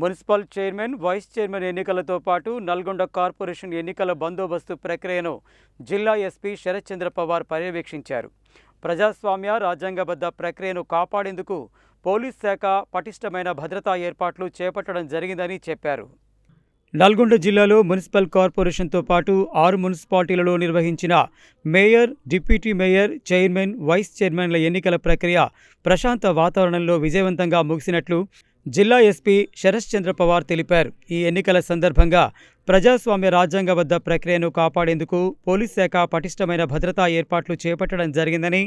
Municipal chairman vice chairman ఎన్నికలతో పాటు Nalgonda corporation ఎన్నికల బందోబస్తు ప్రక్రియను జిల్లా ఎస్పీ శరత్చంద్ర పవార్ పర్యవేక్షించారు. ప్రజాస్వామ్య రాజ్యాంగబద్ధ ప్రక్రియను కాపాడేందుకు పోలీస్ శాఖ పటిష్టమైన భద్రతా ఏర్పాట్లు చేపట్టడం జరిగిందని చెప్పారు. నల్గొండ జిల్లాలో మున్సిపల్ కార్పొరేషన్తో పాటు ఆరు మున్సిపాలిటీలలో నిర్వహించిన mayor deputy mayor chairman vice చైర్మన్ల ఎన్నికల ప్రక్రియ ప్రశాంత వాతావరణంలో విజయవంతంగా ముగిసినట్లు జిల్లా ఎస్పీ శరశ్చంద్ర పవార్ తెలిపారు. ఈ ఎన్నికల సందర్భంగా ప్రజాస్వామ్య రాజ్యాంగబద్ధ ప్రక్రియను కాపాడేందుకు పోలీస్ శాఖ పటిష్టమైన భద్రతా ఏర్పాట్లు చేపట్టడం జరిగిందని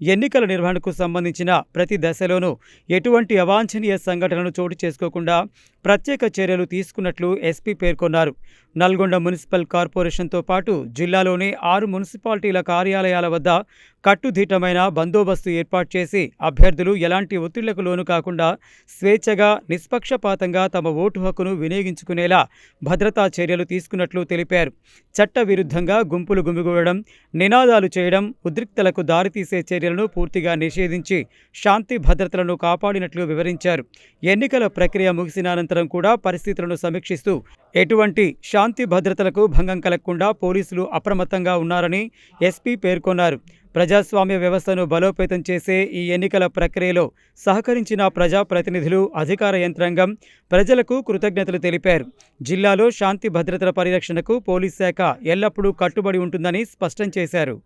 ఎన్నికల నిర్వహణకు సంబంధించిన ప్రతి దశలోనూ ఎటువంటి అవాంఛనీయ సంఘటనలు చోటు చేసుకోకుండా ప్రత్యేక చర్యలు తీసుకున్నట్లు ఎస్పీ పేర్కొన్నారు. నల్గొండ మున్సిపల్ కార్పొరేషన్తో పాటు జిల్లాలోని ఆరు మున్సిపాలిటీల కార్యాలయాల వద్ద కట్టుదిట్టమైన బందోబస్తు ఏర్పాటు చేసి అభ్యర్థులు ఎలాంటి ఒత్తిళ్ళకు లోను కాకుండా స్వేచ్ఛగా నిష్పక్షపాతంగా తమ ఓటు హక్కును వినియోగించుకునేలా భద్రతా చర్యలు చర్యలు తీసుకున్నట్లు తెలిపారు. చట్ట విరుద్ధంగా గుంపులు గుమిగూడడం నినాదాలు చేయడం ఉద్రిక్తలకు దారితీసే చర్యలను పూర్తిగా నిషేధించి శాంతి భద్రతలను కాపాడినట్లు వివరించారు. ఎన్నికల ప్రక్రియ ముగిసిన అనంతరం కూడా పరిస్థితులను సమీక్షిస్తూ ఎటువంటి శాంతి భద్రతలకు భంగం కలగకుండా పోలీసులు అప్రమత్తంగా ఉన్నారని ఎస్పీ పేర్కొన్నారు. ప్రజాస్వామ్య వ్యవస్థను బలోపేతం చేసే ఈ ఎన్నికల ప్రక్రియలో సహకరించిన ప్రజాప్రతినిధులు అధికార యంత్రాంగం ప్రజలకు కృతజ్ఞతలు తెలిపారు. జిల్లాలో శాంతి భద్రతల పరిరక్షణకు పోలీస్ శాఖ ఎల్లప్పుడూ కట్టుబడి ఉంటుందని స్పష్టం చేశారు.